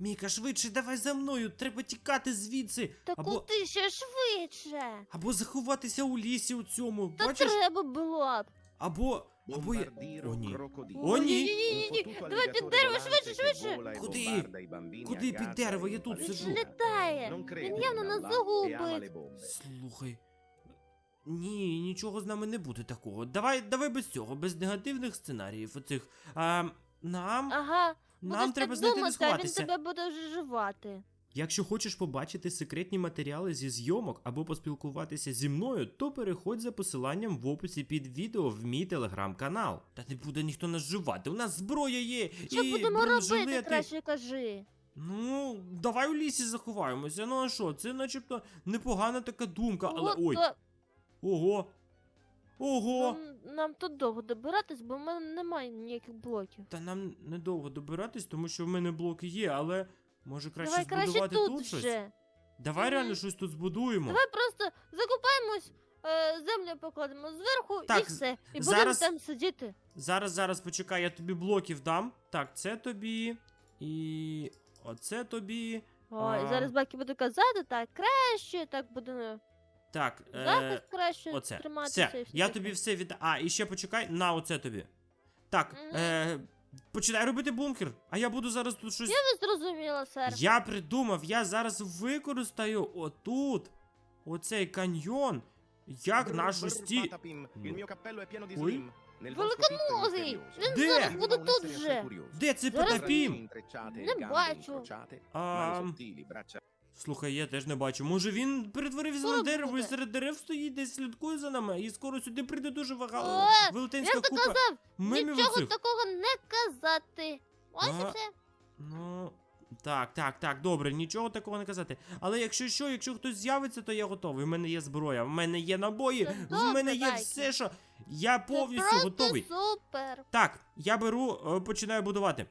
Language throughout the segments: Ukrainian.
Міка, швидше, давай за мною. Треба тікати звідси. Та або, куди ще швидше? або заховатися у лісі у цьому. Та Бачиш? треба було б. Або. Або я. О, ні. О, ні. Ні-ні-ні-ні, давай під дерево, швидше, швидше. Куди? Куди під дерево? Я тут сиджу. Літає. Він явно нас загубить. Слухай. Ні, нічого з нами не буде такого. Давай, давай без цього, без негативних сценаріїв. Оцих. А, нам, Ага. Нам треба знайти де думати, він сховатися. тебе буде жувати. Якщо хочеш побачити секретні матеріали зі зйомок або поспілкуватися зі мною, то переходь за посиланням в описі під відео в мій телеграм-канал. Та не буде ніхто нас живати. У нас зброя є. Що і будемо робити, бронежилети. краще кажи. Ну, давай у лісі заховаємося. Ну а що? Це начебто непогана така думка, але От, ой. то- Ого. Ого. ну, Нам тут довго добиратись, бо в мене немає ніяких блоків. Та нам недовго добиратись, тому що в мене блоки є, але може краще Давай краще збудувати тут, тут, щось. вже. Давай Мгм. реально щось тут збудуємо. Давай просто закопаємось, е, землю покладемо зверху Так, і все. І зараз- будемо там сидіти. Зараз, зараз почекай, я тобі блоків дам. Так, це тобі. І. Оце тобі. Ой, А. зараз баки буду казати, так краще, так буде так, е, Захист краще оце. триматися. Все, Я тобі все від. А, і ще почекай, на оце тобі. Так, mm е, починай робити бункер, а я буду зараз тут щось. Я не зрозуміла, сер. Я придумав, я зараз використаю отут оцей каньйон, як нашу сті. Ой. Він Де? зараз буде тут же. Де це потапім? Не бачу. А... Слухай, я теж не бачу. Може він перетворився на дерево і буде. серед дерев стоїть, десь слідкує за нами, і скоро сюди прийде дуже вага... О, велетенська Як ти купа казав, мемів нічого оцих. такого не казати. Ось і Ага. все. Ну, так, так, так, добре, нічого такого не казати. Але якщо що, якщо хтось з'явиться, то я готовий. У мене є зброя, в мене є набої, Це в добре, мене є Байки. все, що. Я Це повністю просто готовий. супер. Так, я беру, е, починаю будувати.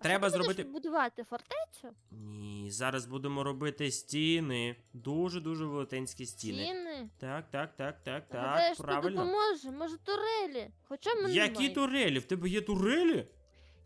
Треба будеш зробити. будувати фортецю? Ні, зараз будемо робити стіни. Дуже-дуже велетенські стіни. Стіни? Так, так, так, так, так, Гадаєш, ти правильно. допоможе? Може турелі? Хоча мене Які немає. турелі? В тебе є турелі?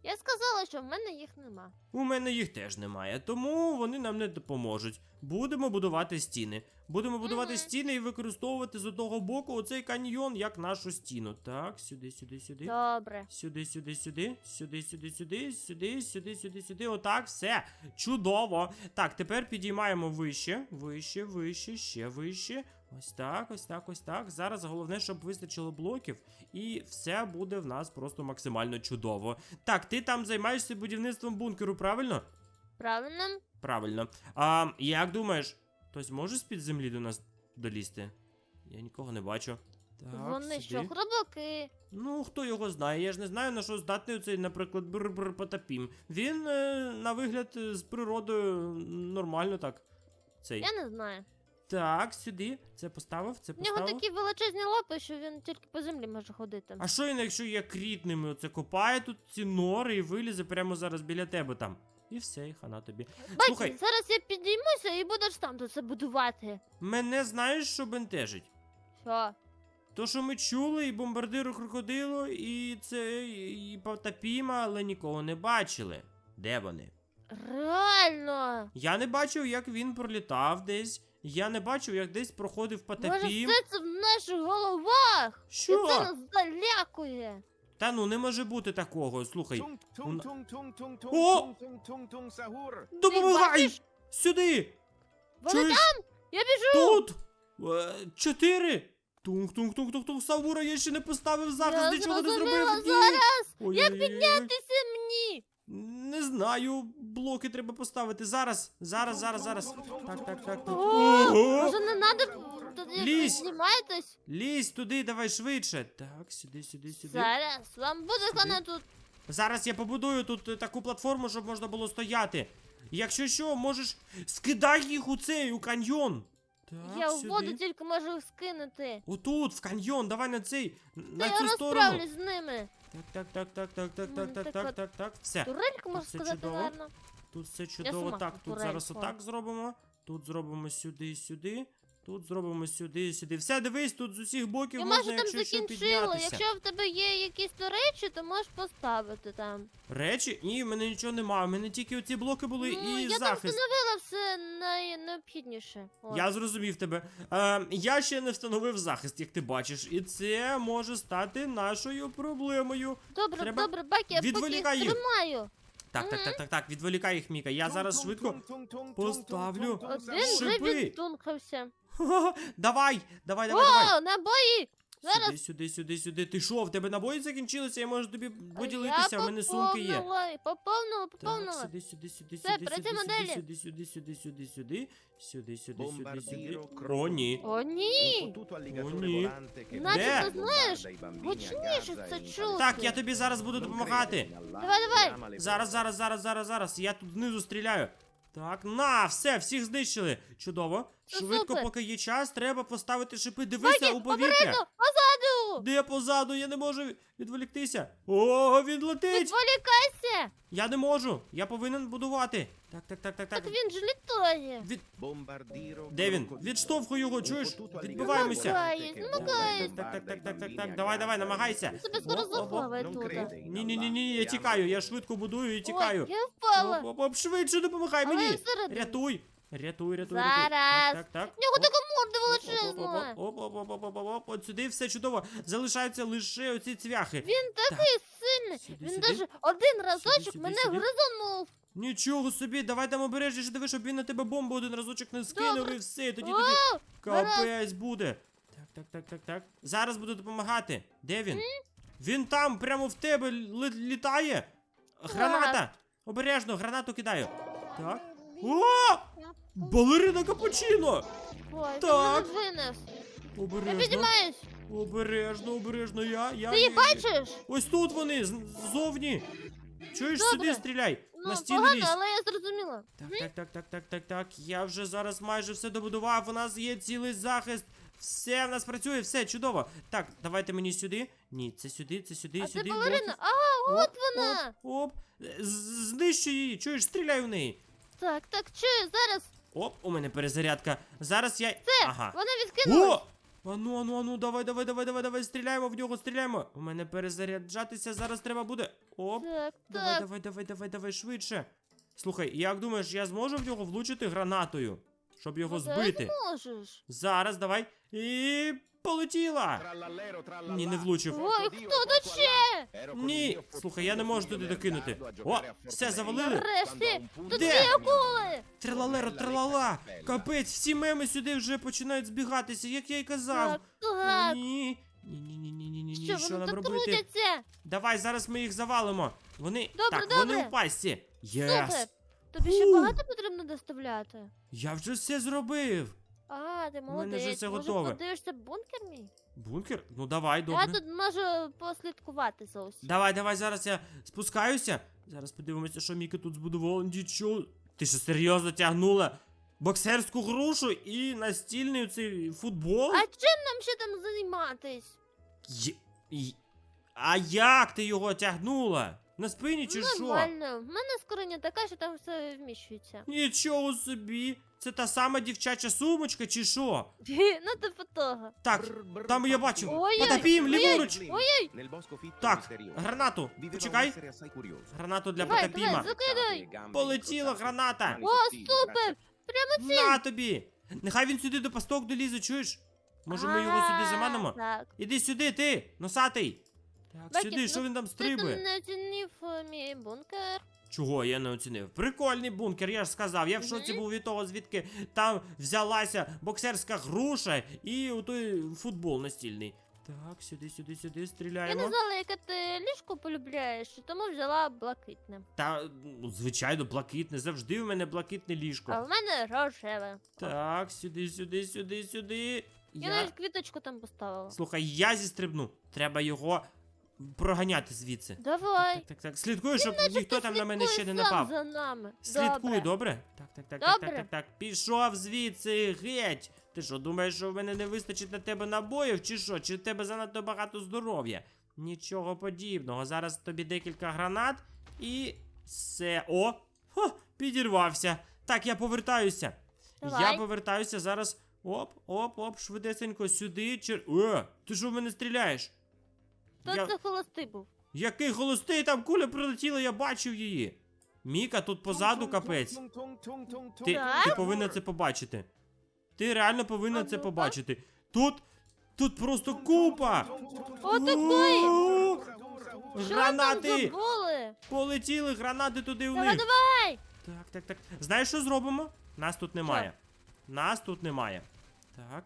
Я сказала, що в мене їх нема. У мене їх теж немає, тому вони нам не допоможуть. Будемо будувати стіни. Будемо будувати стіни і використовувати з одного боку оцей каньйон як нашу стіну. Так, сюди, сюди, сюди. Добре. Сюди, сюди, сюди, сюди, сюди, сюди, сюди, сюди, сюди, сюди. Отак, все. Чудово. Так, тепер підіймаємо вище, вище, вище, ще вище. Ось так, ось так, ось так. Зараз головне, щоб вистачило блоків, і все буде в нас просто максимально чудово. Так, ти там займаєшся будівництвом бункеру, правильно? Правильно? Правильно. А як думаєш, хтось може з-під землі до нас долізти? Я нікого не бачу. Так, Вони сюди. що, хробаки? Ну, хто його знає, я ж не знаю, на що здатний оцей, наприклад, бр-бр потапім. Він, е, на вигляд, е, з природою нормально так. Цей. Я не знаю. Так, сюди. Це поставив, це В нього такі величезні лапи, що він тільки по землі може ходити. А що він, якщо я крітними оце копає тут ці нори і вилізе прямо зараз біля тебе там. І все, і хана тобі. Бачиш, слухай. зараз я підіймуся і будеш там тут це будувати. Мене знаєш, що бентежить? Що? То, що ми чули, і бомбардиру крокодилу, і це, і потапіма, але нікого не бачили. Де вони? Реально! Я не бачив, як він пролітав десь. Я не бачив, як десь проходив Може, потапім. все це в наших головах? Що? І це нас залякує. Та ну не може бути такого. Слухай, Tung, tung, tung, tung, tung, tung, О! sahur. допомагай! бачиш? Сюди! Вони Чуєш? там! Я біжу! Тут! Е, чотири! Тунг, тунг, тунг, тунг, тунг, Саура, я ще не поставив захист, Я нічого не зрозуміла, зробив. Ні. зараз! Ой, Як ой, ой, ой. піднятися мені? Не знаю, блоки треба поставити. Зараз, зараз, зараз, зараз. Так, так, так. так. О, Ого! Може не треба Лізь! знімаєтесь? Лізь туди, давай швидше. Так, сюди, сюди, сюди. Зараз вам буде хана тут. Зараз я побудую тут е, таку платформу, щоб можна було стояти. Якщо що, можеш скидай їх у цей, у каньйон. Так, Я в сюди. воду тільки можу скинути. Отут, в каньйон, давай на цей, на я цю сторону. розправлюсь з ними. Так, так, так, так, так, так, так, так, так, так, так. Все. Турелька, можу все сказати, чудово. гарно. Тут все чудово. сама Так, тут турель зараз отак зробимо. Тут зробимо сюди, і сюди. Тут зробимо сюди, сюди. Все, дивись, тут з усіх боків Я можна, майже там якщо що, закінчила. піднятися. Якщо в тебе є якісь то речі, то можеш поставити там. Речі? Ні, в мене нічого немає. У мене тільки оці блоки були ну, і я там захист. встановила все найнеобхідніше. От. Я зрозумів тебе. Е, я ще не встановив захист, як ти бачиш, і це може стати нашою проблемою. Добре, треба- добре, Бакі, я поки їх Відволікай їх. тримаю. Так, так, так, так, так, відволікай їх, Міка. Я зараз швидко. поставлю Один вже Шипи. відтункався. Давай, давай, давай, давай. О, набої! Зараз Сюди, сюди, сюди, сюди. Ти що, в тебе набої закінчилися? Я можу тобі я поділитися, в мене сумки є. поповнила, Поповнила, Так, поповнила. сюди, сюди, сюди, Все, сюди, сюди, працюємо сюди, далі. сюди, сюди, сюди, сюди, сюди, сюди, сюди, сюди, сюди. Бомбардіро, О, ні. О, ні! ні. Начебто, Де? знаєш, гучніше це чути. Так, я тобі зараз буду допомагати. Давай, давай. Зараз, зараз, зараз, зараз, зараз. Я тут знизу стріляю. Так, на, все, всіх знищили. Чудово. Швидко, супер. поки є час, треба поставити шипи. Дивися Бакі, у повітря. попереду, позаду! Де я позаду? Я не можу відволіктися. О, він летить! Відволікайся! Я не можу. Я повинен будувати. Так, так, так, так, так. Так він ж літає. Від... Де він? Відштовхуй його, чуєш? Відбиваємося. Намагаюсь, намагаюсь. Так, так, так, так, так, так. Давай, давай, намагайся. Тебе скоро заховає тут. Ні, ні, ні, ні, я тікаю. Я швидко будую і тікаю. Ой, я впала. Оп, оп, оп, швидше допомагай Але я мені. всередині. Рятуй. Рятуй, рятуй, Зараз. рятуй. Так, так, так. В нього Оп. така морда величезна. Оп, оп, оп, оп, оп, оп, оп, от сюди все чудово. Залишаються лише оці цвяхи. Він такий сильний. Сюди, Він сюди. навіть один разочок сюди, мене сюди. гризанув. Нічого собі, давай там обережніше диви, щоб він на тебе бомбу один разочок не скинув Добре. і все, і тоді тобі капець буде. Так, так, так, так, так. Зараз буду допомагати. Де він? Він там, прямо в тебе лі- літає. Граната! Обережно, гранату кидаю. Так. О! Балерина капучино! Ой, Так. мене винес. Я Обережно. піднімаюсь. Обережно, обережно, я. я Ти її я- бачиш? Ось тут вони, з- ззовні. Чуєш, Добре. сюди стріляй. Ну, на стіну погано, лізь. але я зрозуміла. Так, так, так, так, так, так, так. Я вже зараз майже все добудував. У нас є цілий захист. Все в нас працює, все чудово. Так, давайте мені сюди. Ні, це сюди, це сюди, А це сюди. балерина. Ага, от Оп, вона. Оп, оп. З- Знищуй її, чуєш, стріляй в неї. Так, так, чую, зараз. Оп, у мене перезарядка. Зараз я. Це, Ага. вона відкинулась. О! Ану, ану, ану, давай, давай, давай, давай, давай, стріляємо в нього, стріляємо. У мене перезаряджатися зараз треба буде. Оп. Так, Давай, так. давай, давай, давай, давай, швидше. Слухай, як думаєш, я зможу в нього влучити гранатою, щоб його Ну, ти збити? Можеш. Зараз, давай. І полетіла. Ні, не влучив. Ой, хто тут ще? Ні, слухай, я не можу туди докинути. О, все завалили. Нарешті, тут Де? дві акули. Тралалера, тралала. Капець, всі меми сюди вже починають збігатися, як я й казав. Так, так. Ні. Ні, ні, ні, ні, ні, ні, ні, Що що вони нам тут робити? трудяться? Давай, зараз ми їх завалимо. Вони. Добре, так, вони добре. у пасті. Єс. Супер. Тобі ще Фу. багато потрібно доставляти? Я вже все зробив. А, ти молодець. вже все Може, готове. подивишся бункер мій? Бункер? Ну давай, Я тут можу послідкувати за усім. Давай, давай, зараз я спускаюся. Зараз подивимося, що Міка тут збудувала. Нічого. Ти що серйозно тягнула боксерську грушу і настільний цей футбол? А чим нам ще там займатись? Є- А як ти його тягнула? На спині чи що? Нормально. В мене скриня така, що там все вміщується. Нічого собі. Це та сама дівчача сумочка, чи що? ну типу того. Так, там я бачив. Ой-ой, Потопім, ой-ой. ліворуч. Ой-ой. Так, гранату. Почекай. Гранату для Давай, потопіма. закидай. Полетіла граната. О, супер! Прямо На тобі! Нехай він сюди до пасток долізе, чуєш? Може ми його сюди А, заманимо? Так. Іди сюди, ти, носатий! Так, сюди, що ну, він там Ти стрибує? там не оцінив е, мій бункер. Чого я не оцінив? Прикольний бункер, я ж сказав. Я в шоці був від того, звідки там взялася боксерська груша і той футбол настільний. Так, сюди, сюди, сюди, Я не знала, яке ти ліжко полюбляєш, тому взяла блакитне. Та, ну, звичайно, блакитне. Завжди в мене блакитне ліжко. А в мене рожеве. Так, сюди, сюди, сюди, сюди. Я навіть квіточку там поставила. Слухай, я зістрибну. Треба його проганяти звідси. Давай. Так, так, так. Слідкуй, щоб ніхто там на мене ще не напав. за нами. Слідкуй, добре? Так, так, так, так, так, Добре. так, так. Пішов звідси, геть. Ти що, думаєш, що в мене не вистачить на тебе набоїв, чи що? Чи в тебе занадто багато здоров'я? Нічого подібного. Зараз тобі декілька гранат і все. О! Хо, підірвався. Так, я повертаюся. Я Давай. повертаюся зараз Оп, оп, оп, швидесенько сюди. Чер... Е, ти що в мене стріляєш? То Я- це холостий був. Який холостий, там куля прилетіла, я бачив її. Міка, тут позаду капець. Ти, ти повинна це побачити. Ти реально повинна це побачити. Тут. Тут просто купа! О, такої! О, Гранати! Полетіли гранати туди Давай, них. давай! Так, так, так. Знаєш, що зробимо? Нас тут немає. Нас тут немає. Так.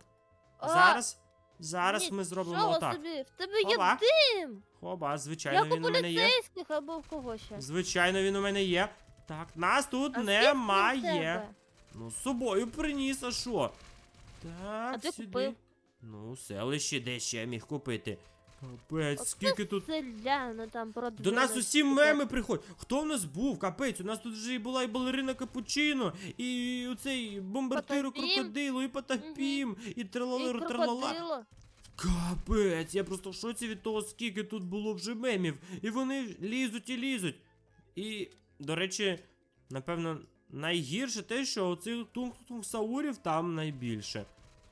Зараз. Зараз ми зробимо Нічого отак. собі, в тебе є Хова. дим! Хоба, звичайно, Як у він у мене є. поліцейських або в кого ще. Звичайно, він у мене є. Так, нас тут А звідки в немає. тебе? Ну, з собою приніс, а що? Так, А сюди. купив? Ну, селище де ще я міг купити. Капець, скільки тут. Там До нас усі меми приходять. Хто в нас був? Капець, у нас тут вже і була і балерина Капучино, і оцей бомбардиру крокодилу, і потапім, і І тралалеру тралала. крокодило. Капець, я просто в шоці від того, скільки тут було вже мемів. І вони лізуть і лізуть. І, до речі, напевно, найгірше те, що оцих тунг-тунг-саурів там найбільше.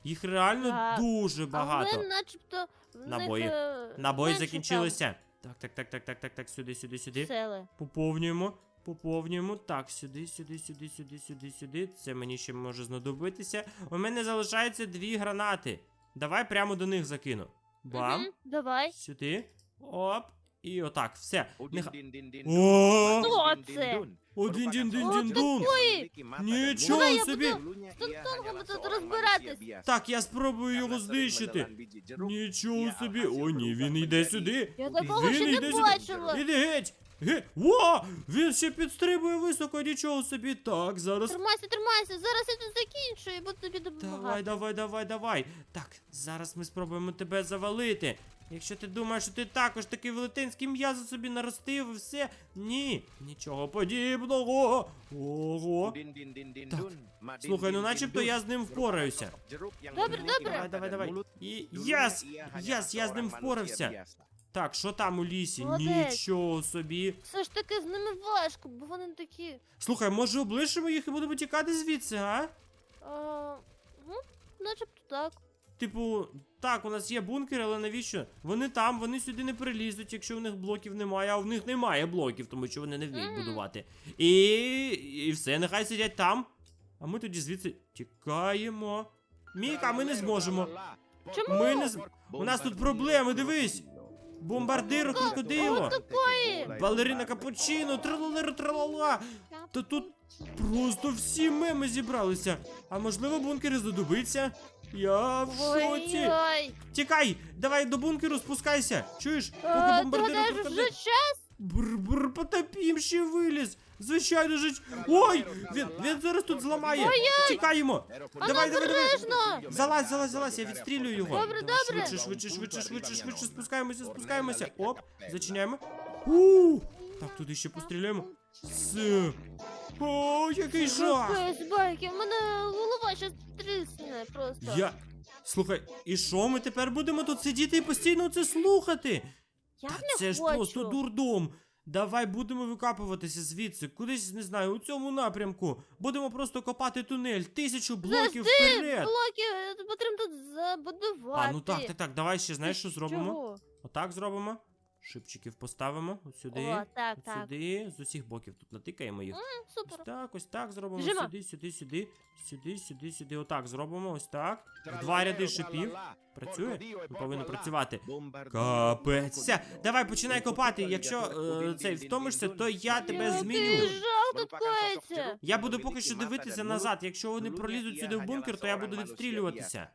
Їх реально Так. дуже багато. Але начебто Набої. е, Набої закінчилися. Так, так, так, так, так, так, так, сюди, сюди, сюди. Сели. Поповнюємо. Поповнюємо. Так, сюди, сюди, сюди, сюди, сюди, сюди. Це мені ще може знадобитися. У мене залишається дві гранати. Давай прямо до них закину. Бам. Мгм, Давай. Сюди. Оп. І отак, все. Хто це? Один дін дін дін дун. Нічого собі. з тут розбиратись. Так, я спробую його знищити. Нічого собі. О, ні, він йде сюди. Я такого Він ще не сюди. бачила. Іди геть. Геть. Во! Він ще підстрибує високо, нічого собі. Так, зараз. Тримайся, тримайся, зараз я тут закінчу і буду тобі Давай, давай, давай, давай. Так, зараз ми спробуємо тебе завалити. Якщо ти думаєш, що ти також такий велетенський м'ясо собі наростив і все. Ні, нічого подібного. Ого. Слухай, ну начебто я з ним впораюся. Добре, добре. Давай, давай, давай. І єс! Єс, я з ним впорався. Так, що там у лісі? Молодець. Нічого собі. Все ж таки з ними важко, бо вони такі. Слухай, може облишимо їх і будемо тікати звідси, а? А, ну, начебто так. Типу, так, у нас є бункер, але навіщо? Вони там, вони сюди не прилізуть, якщо в них блоків немає, а в них немає блоків, тому що вони не вміють Мгм. будувати. І, і все, нехай сидять там. А ми тоді звідси тікаємо. Міка, ми не зможемо. Чому? Ми не з... У нас тут проблеми, дивись! Бомбардиро, крокодило! Балерина капучино, тралалера тралала. Та тут просто всі меми зібралися. А можливо бункери знадобиться? Я в шоці. Ой-ой! Тікай! Давай до бункеру спускайся! Чуєш? Поки А, Ти бомбардиро гадаєш, крокодил... вже час? Бр-бр, потопім ще виліз! Звичайно ж. Ой! Він, він зараз тут зламає! Тікаємо! Давай, давай, давай! Обережно! Залазь, залазь, залазь, я відстрілюю його. Добре, добре. Швидше, швидше, швидше, швидше, швидше, спускаємося, спускаємося. Оп, зачиняємо. У, так, туди ще постріляємо. Все. О, який жах! Капець, байки, в мене голова ще трісне просто. Я. Слухай, і що ми тепер будемо тут сидіти і постійно це слухати? Я Та не це ж просто дурдом. Давай будемо викапуватися звідси, кудись, не знаю, у цьому напрямку. Будемо просто копати тунель, тисячу блоків Завжди вперед. Блоки е, потрібно тут забудувати. А, ну так, так, так, давай ще, знаєш, що зробимо? Чого? Отак зробимо. Шипчиків поставимо. От сюди. О, так, от так. сюди. З усіх боків тут натикаємо їх. Ось Супер. так, ось так зробимо. Біжимо. Сюди, сюди, сюди. Сюди, сюди, сюди. Отак зробимо. Ось так. Два ряди шипів. Працює? Ну, повинно працювати. Капець. Все, давай починай копати. Якщо е, цей втомишся, то я тебе зміню. жах тут коїться. Я буду поки що дивитися назад. Якщо вони пролізуть сюди в бункер, то я буду відстрілюватися.